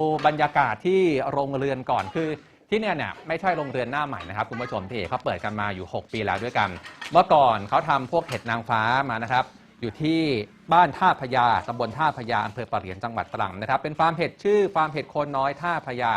ดูบรรยากาศที่โรงเรือนก่อนคือที่เนี่ยเนี่ยไม่ใช่โรงเรือนหน้าใหม่นะครับคุณผู้ชมพี่เอกเขาเปิดกันมาอยู่ 6 ปีแล้วด้วยกัน เมื่อก่อนเขาทำพวกเห็ดนางฟ้ามานะครับ อยู่ที่บ้านท่าพญาตำบลท่าพญาอำเภอปะเหรียนจังหวัดตรังนะครับ เป็นฟาร์มเห็ดชื่อฟาร์มเห็ดโคนน้อยท่าพญา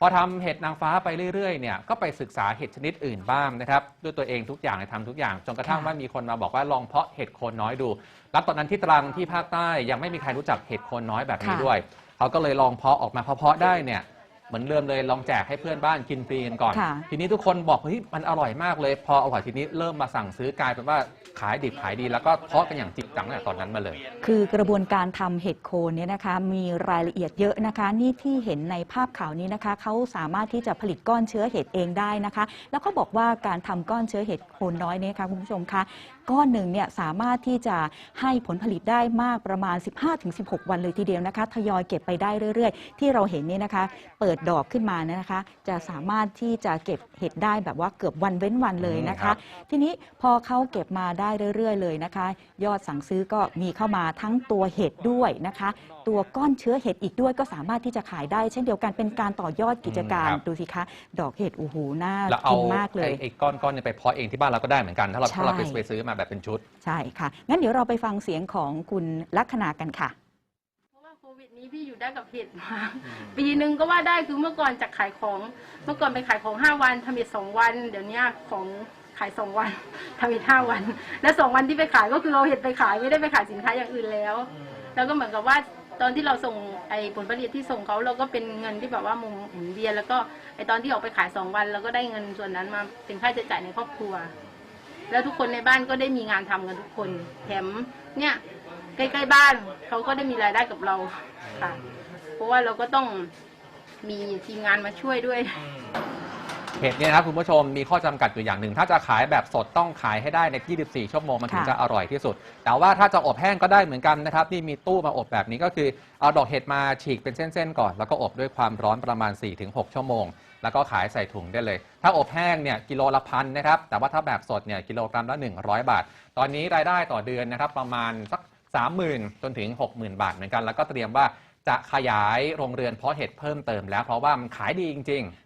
พอทำเห็ดนางฟ้าไปเรื่อยๆเนี่ยก็ไปศึกษาเห็ดชนิดอื่นบ้างนะครับด้วยตัวเองทุกอย่างเลยทำทุกอย่าง จนกระทั่งว่ามีคนมาบอกว่าลองเพาะเห็ดโคนน้อยดูแล้วตอนนั้นที่ตรังที่ภาคใต้ยังไม่มีใครรู้จักเห็ดโคนน้อยแบบนี้ด้วย เขาก็เลยลองเพาะออกมาพอเพาะได้เนี่ย เหมือนเริ่มเลยลองแจกให้เพื่อนบ้านกินฟรีกันก่อน ค่ะ ทีนี้ทุกคนบอกเฮ้ยมันอร่อยมากเลย พออร่อยทีนี้เริ่มมาสั่งซื้อกลายเป็นว่าขายดิบขายดีแล้วก็เพาะกันอย่างจริงจังตั้งแต่ตอนนั้นมาเลย คือกระบวนการทำเห็ดโคนเนี่ยนะคะมีรายละเอียดเยอะนะคะ นี่ที่เห็นในภาพข่าวนี้นะคะเขาสามารถที่จะผลิตก้อนเชื้อเห็ดเองได้นะคะ แล้วก็บอกว่าการทำก้อนเชื้อเห็ดโคนน้อยเนี่ยค่ะคุณผู้ชมคะก้อนหนึ่งเนี่ยสามารถที่จะให้ผลผลิตได้มากประมาณ 15-16 วันเลยทีเดียวนะคะทยอยเก็บไปได้เรื่อย ๆ ที่เราเห็นเนี่ยนะคะ เปิดดอกขึ้นมาเนี่ยนะคะ จะสามารถที่จะเก็บเห็ดได้แบบว่าเกือบวันเว้นวันเลยนะครัคะ บ ทีนี้พอเขาเก็บมาได้เรื่อย ๆ เลยนะคะ ยอดสั่งซื้อก็มีเข้ามาทั้งตัวเห็ดด้วยนะคะ ตัวก้อนเชื้อเห็ดอีกด้วยก็สามารถที่จะขายได้ เช่นเดียวกันเป็นการต่อยอดกิจการอืมครับ ดูสิคะ ดอกเห็ดโอ้โหน่าแล้วเอากินมากเลย ไอ้ไอ้ก้อนก้อนเนี่ยไปเพาะเองที่บ้านเราก็ได้เหมือนกัน ถ้าเราใช่ ถ้าเราไปไปซื้อมาแบบเป็นชุด ใช่ค่ะ งั้นเดี๋ยวเราไปฟังเสียงของคุณลัคนากันค่ะเพ ราะว่าโควิดนี้พี่อยู่ได้กับเห็ดมา ปีหนึ่งก็ว่าได้คือเมื่อก่อนจากขายของ เมื่อก่อนไปขายของห้าวันทำเห็ดสองวัน เดี๋ยวนี้ของขายสองวันทำเห็ดห้าวัน และสองวันที่ไปขายก็คือเอาเห็ดไปขายไม่ได้ไปขายสินค้าอย่างอื่นแล้ว แล้วก็เหมือนกับว่าตอนที่เราส่งไอ้ผลผลิตที่ส่งเขาเราก็เป็นเงินที่แบบว่ามุนหมุนเวียนแล้วก็ไอ้ตอนที่ออกไปขายสองวันเราก็ได้เงินส่วนนั้นมาเป็นค่าใช้จ่ายในครอบครัว แล้วทุกคนในบ้านก็ได้มีงานทำกันทุกคน แถมเนี่ยใกล้ๆบ้านเขาก็ได้มีรายได้กับเราค่ะ เพราะว่าเราก็ต้องมีทีมงานมาช่วยด้วย เห็ดเนี่ยนะครับคุณผู้ชมมีข้อจำกัดอยู่อย่างหนึ่ง ถ้าจะขายแบบสดต้องขายให้ได้ใน 24 ชั่วโมงมันถึงค่ะจะอร่อยที่สุด แต่ว่าถ้าจะอบแห้งก็ได้เหมือนกันนะครับนี่มีตู้มาอบแบบนี้ก็คือเอาดอกเห็ดมาฉีกเป็นเส้นๆก่อน แล้วก็อบด้วยความร้อนประมาณ 4-6 ชั่วโมง แล้วก็ขายใส่ถุงได้เลย ถ้าอบแห้งเนี่ยกิโลละพันนะครับ แต่ว่าถ้าแบบสดเนี่ยกิโลกรัมละ 100 บาท ตอนนี้รายได้ต่อเดือนนะครับประมาณสัก 30,000 จนถึง 60,000 บาทเหมือนกัน แล้วก็เตรียมว่าจะขยายโรงเรือนเพาะเห็ดเพิ่มเติมแล้วเพราะว่ามันขายดีจริง